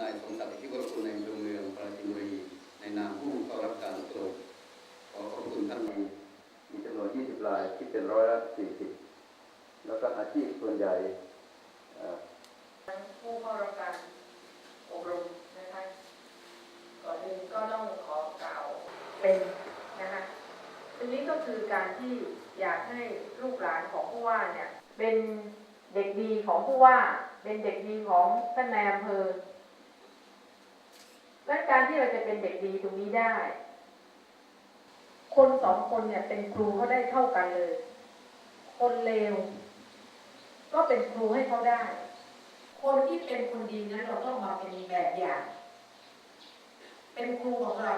นายสมศักดิ์ที่วรคุณในอำเภอเมืองปราจีนบุรี ในนามผู้เข้ารับการอบรมขอขอบคุณท่านมีมีจำนวน 20 รายที่เป็นร้อยละ 40 แล้วก็อาชีพส่วนใหญ่ผู้เข้ารับการอบรมนะคะก่อนอื่นก็ต้องขอกล่าวเป็นนะคะอันนี้ก็คือการที่อยากให้ลูกหลานของผู้ว่าเนี่ยเป็นเด็กดีของผู้ว่า เป็นเด็กดีของท่านนายอำเภอ ที่เราจะเป็นเด็กดีตรงนี้ได้ คนสองคนเนี่ยเป็นครูเขาได้เท่ากันเลย คนเลวก็เป็นครูให้เขาได้ คนที่เป็นคนดีนั้นเราต้องมาเป็นแบบอย่าง เป็นครูของเรา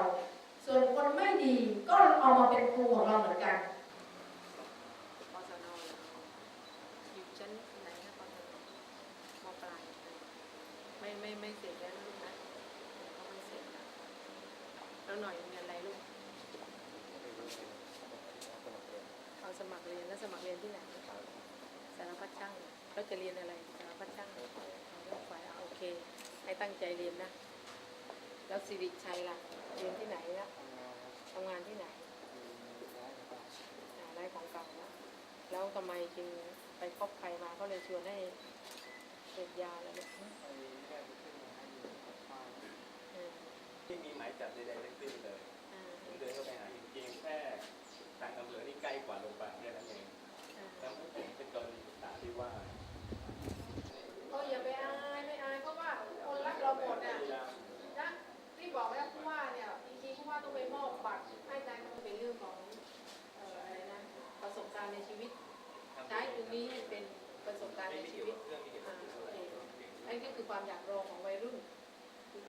ส่วนคนไม่ดีก็เอามาเป็นครูของเราเหมือนกันปสนอยู่ชั้นไหนนะปสนมปลายไม่ไม่ไม่เสร็จแล้วนะลูกนะเขาไม่เสร็จแล้ว แล้วหน่อยเรียนอะไรลูกเอาสมัครเรียนแล้วสมัครเรียนที่ไหนสารพัดช่างแล้วจะเรียนอะไรสารพัดช่างเอาเรื่องไฟเอาโอเค ให้ตั้งใจเรียนนะ แล้วสิริชัยล่ะ เรียนที่ไหนละทำงานที่ไหนอ่าได้ของเก่าแล้วแล้วทำไมจึงไปคบใครมาเขาเลยชวนให้ นั่นก็คือความอยากรองของวัยรุ่น